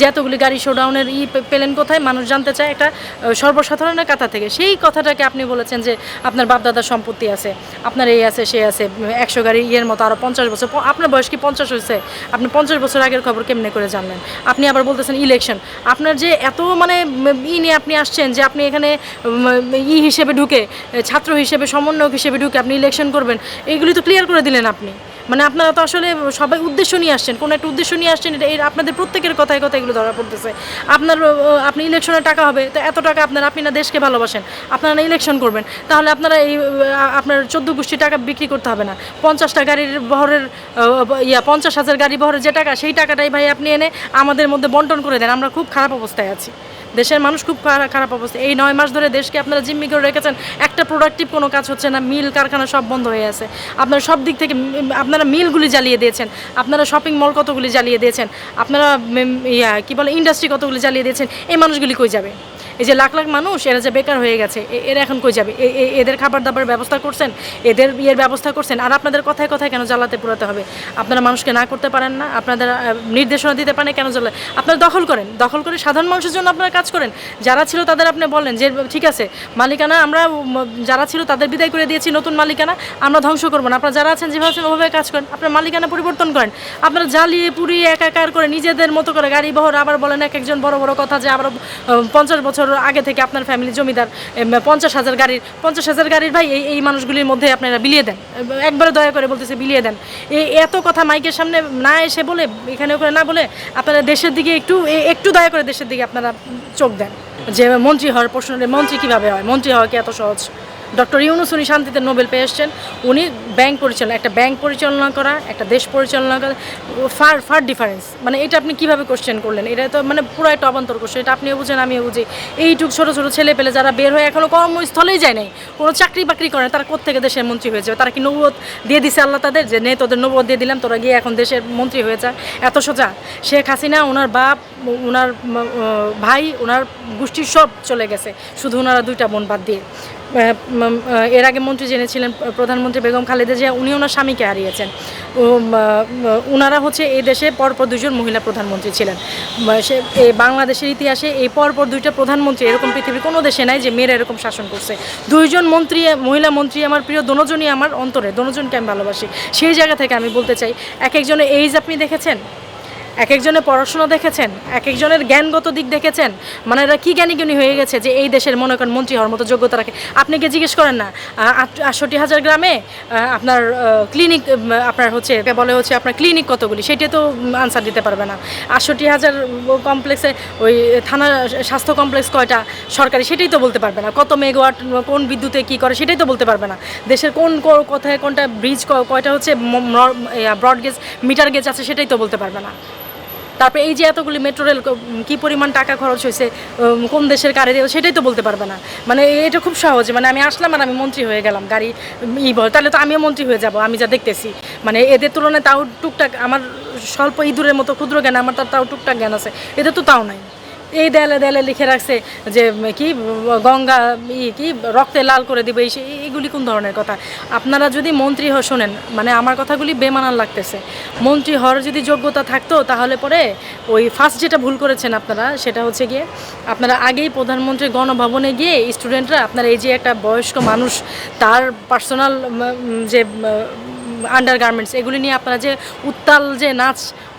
যে এতগুলি গাড়ি শোডাউনের ই পেলেন কোথায়? মানুষ জানতে চায় একটা সর্বসাধারণের কথা থেকে। সেই কথাটাকে আপনি বলেছেন যে আপনার বাপদাদার সম্পত্তি আছে, আপনার এই আছে, সে আছে, একশো গাড়ি ইয়ের মতো আরও পঞ্চাশ বছর। আপনার বয়স কি পঞ্চাশ হয়েছে? আপনি পঞ্চাশ বছর আগের খবর কেমনে করে জানলেন? আপনি আবার বলতেছেন ইলেকশন আপনার যে এত মানে ই নিয়ে আপনি আসছেন যে আপনি এখানে ই হিসেবে ঢুকে ছাত্র হিসেবে, সমন্বয়ক হিসেবে ঢুকে আপনি ইলেকশন করবেন এইগুলি তো ক্লিয়ার করে দিলেন আপনি। মানে আপনারা তো আসলে সবাই উদ্দেশ্য নিয়ে আসছেন। কোনো একটা উদ্দেশ্য নিয়ে আসছেন, এটা আপনাদের প্রত্যেকের কথায় কথা এগুলো ধরা পড়তেছে। আপনার আপনি ইলেকশনে টাকা হবে, তো এত টাকা আপনার, আপনি না দেশকে ভালোবাসেন, আপনারা না ইলেকশন করবেন, তাহলে আপনারা এই আপনার চোদ্দ গোষ্ঠী টাকা বিক্রি করতে হবে না। পঞ্চাশটা গাড়ির বহরের ইয়া, পঞ্চাশ হাজার গাড়ি বহরের যে টাকা, সেই টাকাটাই ভাই আপনি এনে আমাদের মধ্যে বন্টন করে দেন, আমরা খুব খারাপ অবস্থায় আছি। দেশের মানুষ খুব খারাপ অবস্থা। এই নয় মাস ধরে দেশকে আপনারা জিম্মি করে রেখেছেন। একটা প্রোডাক্টিভ কোনো কাজ হচ্ছে না, মিল কারখানা সব বন্ধ হয়ে আছে। আপনারা সব দিক থেকে আপনারা মিলগুলি জ্বালিয়ে দিয়েছেন। আপনারা শপিং মল কতগুলি জ্বালিয়ে দিয়েছেন? আপনারা ইয়া, কী বলে ইন্ডাস্ট্রি কতগুলি জ্বালিয়ে দিয়েছেন? এই মানুষগুলি কই যাবে? এই যে লাখ লাখ মানুষ, এরা যে বেকার হয়ে গেছে এরা এখন কই যাবে? এদের খাবার দাবার ব্যবস্থা করছেন, এদের ইয়ের ব্যবস্থা করছেন, আর আপনাদের কথায় কথায় কেন জ্বালাতে পুরাতে হবে? আপনারা মানুষকে না করতে পারেন না, আপনাদের নির্দেশনা দিতে পারেন কেন জ্বালা? আপনারা দখল করেন, দখল করে সাধারণ মানুষের জন্য আপনারা কাজ করেন। যারা ছিল তাদের আপনি বলেন যে, ঠিক আছে, মালিকানা আমরা যারা ছিল তাদের বিদায় করে দিয়েছি, নতুন মালিকানা, আমরা ধ্বংস করব না। আপনারা যারা আছেন, যেভাবে ওভাবে কাজ করেন। আপনার মালিকানা পরিবর্তন করেন। আপনারা জ্বালিয়ে পুড়িয়ে একাকার করে নিজেদের মতো করে গাড়ি বহর, আবার বলেন এক একজন বড় বড় কথা যে, আবার পঞ্চাশ বছর আগে থেকে আপনার ফ্যামিলি জমিদার পঞ্চাশ হাজার গাড়ির, পঞ্চাশ হাজার গাড়ির ভাই, এই এই মানুষগুলির মধ্যে আপনারা বিলিয়ে দেন। একবারে দয়া করে বলতেছে বিলিয়ে দেন। এই এত কথা মাইকের সামনে না এসে বলে, এখানে ওখানে না বলে, আপনারা দেশের দিকে একটু একটু দয়া করে দেশের দিকে আপনারা চোখ দেন। যে মন্ত্রী হওয়ার প্রশ্ন, মন্ত্রী কীভাবে হয়? মন্ত্রী হওয়া কি এত সহজ? ডক্টর ইউনুস উনি শান্তিতে নোবেল পেয়ে এসছেন। উনি ব্যাংক পরিচালনা, একটা ব্যাংক পরিচালনা করা, একটা দেশ পরিচালনা করা, ফার ফার ডিফারেন্স মানে এটা আপনি কীভাবে কোশ্চেন করলেন? এটা তো মানে পুরো একটা অবান্তর কোশ্চেন এটা আপনিও বুঝেন, আমিও বুঝি। এইটুক ছোটো ছোটো ছেলে পেলে যারা বের হয়ে এখনও কর্মস্থলেই যায় নাই, কোনো চাকরি বাকরি করে তারা কোত্থেকে দেশের মন্ত্রী হয়ে যাবে? তারা কি নবুয়ত দিয়ে দিছে আল্লাহ তাদের? যে, নে, তোদের নবুয়ত দিয়ে দিলাম, তোরা গিয়ে এখন দেশের মন্ত্রী হয়ে যা। এত সোজা। শেখ হাসিনা ওনার বাপ ওনার ভাই ওনার গোষ্ঠীর সব চলে গেছে। শুধু ওনারা দুইটা বোন বাদ দিয়ে। এর আগে মন্ত্রী জেনেছিলেন প্রধানমন্ত্রী বেগম খালেদা জিয়া উনি ওনার স্বামীকে হারিয়েছেন। ওনারা হচ্ছে এই দেশে পরপর দুজন মহিলা প্রধানমন্ত্রী ছিলেন। সে বাংলাদেশের ইতিহাসে এই পরপর দুইটা প্রধানমন্ত্রী এরকম পৃথিবীর কোনো দেশে নাই যে মেয়েরা এরকম শাসন করছে। দুইজন মন্ত্রী, মহিলা মন্ত্রী আমার প্রিয়, দনোজনই আমার অন্তরে, দনোজনকে আমি ভালোবাসি। সেই জায়গা থেকে আমি বলতে চাই, এক একজনের এইজ আপনি দেখেছেন? এক একজনের পড়াশোনা দেখেছেন এক একজনের জ্ঞানগত দিক দেখেছেন। মানে এরা কী জ্ঞানী জ্ঞানী হয়ে গেছে যে এই দেশের মনে করেন মন্ত্রী হওয়ার মতো যোগ্যতা রাখে? আপনি কি জিজ্ঞেস করেন না আটষট্টি হাজার গ্রামে আপনার ক্লিনিক আপনার হচ্ছে বলে হচ্ছে আপনার ক্লিনিক কতগুলি? সেটা তো আনসার দিতে পারবে না। আটষট্টি হাজার কমপ্লেক্সে ওই থানা স্বাস্থ্য কমপ্লেক্স কয়টা সরকারি সেটাই তো বলতে পারবে না। কত মেগাওয়াট কোন বিদ্যুতে কি করে সেটাই তো বলতে পারবে না। দেশের কোন কোথায় কোনটা ব্রিজ কয়টা হচ্ছে ব্রডগেজ মিটার গেজ আছে সেটাই তো বলতে পারবে না। তারপরে এই যে এতগুলি মেট্রো রেল কী পরিমাণ টাকা খরচ হয়েছে কোন দেশের দেওয়া সেটাই তো বলতে পারবে না। মানে এটা খুব সহজ মানে আমি আসলাম আর আমি মন্ত্রী হয়ে গেলাম, গাড়ি ই তাহলে তো আমিও মন্ত্রী হয়ে যাব, আমি যা দেখতেছি। মানে এদের তুলনায় তাও টুকটাক, আমার স্বল্প ইঁদুরের মতো ক্ষুদ্র জ্ঞান, আমার তার তাও টুকটাক জ্ঞান আছে এদের তো তাও নাই। এই দেয়ালে দেয়ালে লিখে রাখছে যে কি, গঙ্গা, ই, কি, রক্তে লাল করে দিবে, এই এইগুলি কোন ধরনের কথা? আপনারা যদি মন্ত্রী হ শোনেন মানে আমার কথাগুলি বেমানান লাগতেছে। মন্ত্রী হওয়ার যদি যোগ্যতা থাকতো, তাহলে পরে ওই ফার্স্ট যেটা ভুল করেছেন আপনারা, সেটা হচ্ছে গিয়ে আপনারা আগেই প্রধানমন্ত্রী গণভবনে গিয়ে স্টুডেন্টরা আপনারা এই যে একটা বয়স্ক মানুষ, তার পার্সোনাল যে আন্ডার গার্মেন্টস এগুলি নিয়ে আপনারা যে উত্তাল যে নাচ,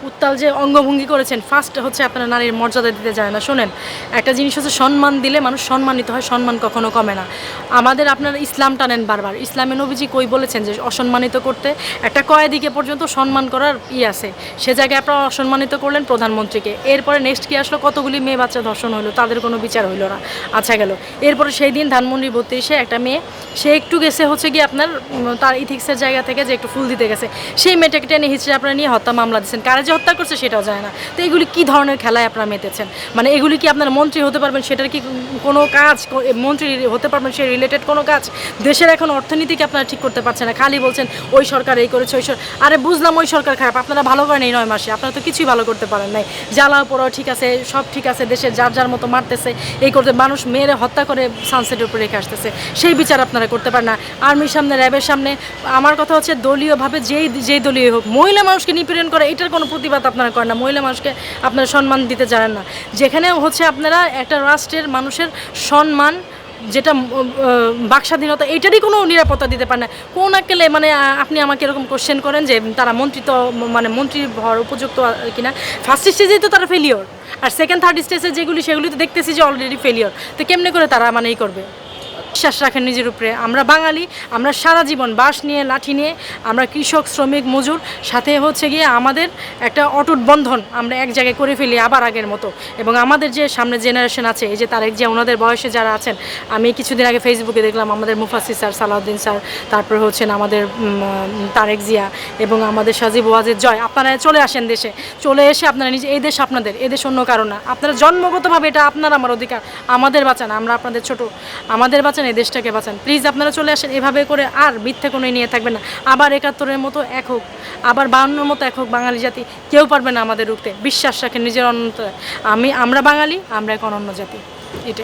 উত্তাল যে অঙ্গভঙ্গি করেছেন ফার্স্ট হচ্ছে আপনারা নারীর মর্যাদা দিতে যায় না। শোনেন, একটা জিনিস হচ্ছে সম্মান দিলে মানুষ সম্মানিত হয়, সম্মান কখনো কমে না। আমাদের আপনারা ইসলাম টানেন বারবার। ইসলামে নবীজি কই বলেছেন যে অসম্মানিত করতে? একটা কয়েদিকে পর্যন্ত সম্মান করার ই আছে। সে জায়গায় আপনারা অসম্মানিত করলেন প্রধানমন্ত্রীকে। এরপরে নেক্সট কি আসলো? কতগুলি মেয়ে বাচ্চা ধর্ষণ হলো তাদের কোনো বিচার হইল না। আচ্ছা গেল। এরপরে সেই দিন ধানমন্ডি বত্রিশে একটা মেয়ে, সে একটু গেছে হচ্ছে গিয়ে আপনার তার ইথিক্সের জায়গা থেকে যে একটু ফুল দিতে গেছে। সেই মেয়েটাকে টেনে হিচড়ে আপনারা নিয়ে হত্যা মামলা দিচ্ছেন। কারা যে হত্যা করছে সেটাও যায় না। তো এগুলি কী ধরনের খেলায় আপনারা মেতেছেন? মানে এগুলি কি আপনারা মন্ত্রী হতে পারবেন সেটার কি কোনো কাজ? মন্ত্রী হতে পারবেন সে রিলেটেড কোনো কাজ? দেশের এখন অর্থনীতিকে আপনারা ঠিক করতে পারছেন না? খালি বলছেন, ওই সরকার এই করেছে, ওই সরকার আরে বুঝলাম ওই সরকার খারাপ। আপনারা ভালো করেন এই নয় মাসে। আপনারা তো কিছুই ভালো করতে পারেন নাই। জ্বালা পড়াও, ঠিক আছে, সব ঠিক আছে। দেশে যার যার মতো মারতেছে, এই করতে মানুষ মেয়েরে হত্যা করে সানসেটের উপরে রেখে আসতেছে। সেই বিচার আপনারা করতে পারেন না। আর্মির সামনে, র্যাবের সামনে। আমার কথা হচ্ছে দলীয় দলীয়ভাবে যেই যেই দলীয় হোক, মহিলা মানুষকে নিপীড়ন করে, এটার কোনো প্রতিবাদ আপনারা করেন না। মহিলা মানুষকে আপনারা সম্মান দিতে জানেন না। যেখানে হচ্ছে আপনারা একটা রাষ্ট্রের মানুষের সম্মান, যেটা বাক স্বাধীনতা, এটারই কোনো নিরাপত্তা দিতে পারে না। কোন একেলে মানে আপনি আমাকে এরকম কোশ্চেন করেন যে, তারা মন্ত্রী তো মানে মন্ত্রী হওয়ার উপযুক্ত কিনা? ফার্স্ট স্টেজেই তো তারা ফেলিওর আর সেকেন্ড থার্ড স্টেজে যেগুলি, সেগুলি তো দেখতেছি যে অলরেডি ফেলিওর তো কেমনে করে তারা মানে এই করবে? বিশ্বাস রাখেন নিজের উপরে। আমরা বাঙালি, আমরা সারা জীবন বাঁশ নিয়ে, লাঠি নিয়ে, আমরা কৃষক, শ্রমিক, মজুর, সাথে হচ্ছে গিয়ে আমাদের একটা অটুট বন্ধন আমরা এক জায়গায় করে ফেলি আবার আগের মতো। এবং আমাদের যে সামনে জেনারেশন আছে, এই যে তারেক যে ওনাদের বয়সে যারা আছেন, আমি কিছুদিন আগে ফেসবুকে দেখলাম আমাদের মুফাসি স্যার, সালাউদ্দিন স্যার, তারপর হচ্ছেন আমাদের তারেক জিয়া এবং আমাদের সাজিব ওয়াজেদ জয়। আপনারা চলে আসেন দেশে, চলে এসে আপনারা নিজে, এই দেশ আপনাদের, এই দেশ অন্য কারও না। আপনারা জন্মগতভাবে এটা আপনার আমার অধিকার, আমাদের বাঁচান, আমরা আপনাদের ছোট। আমাদের বাঁচান এই দেশটাকে বাঁচান। প্লিজ আপনারা চলে আসেন। এভাবে করে আর মিথ্যে কোনো নিয়ে থাকবেন না। আবার একাত্তরের মতো এক হোক, আবার বাউন্নর মতো এক হোক বাঙালি জাতি, কেউ পারবে না আমাদের রুখতে। বিশ্বাস রাখেন নিজের অনন্ত আমি, আমরা বাঙালি, আমরা এক অনন্য জাতি। এটাই।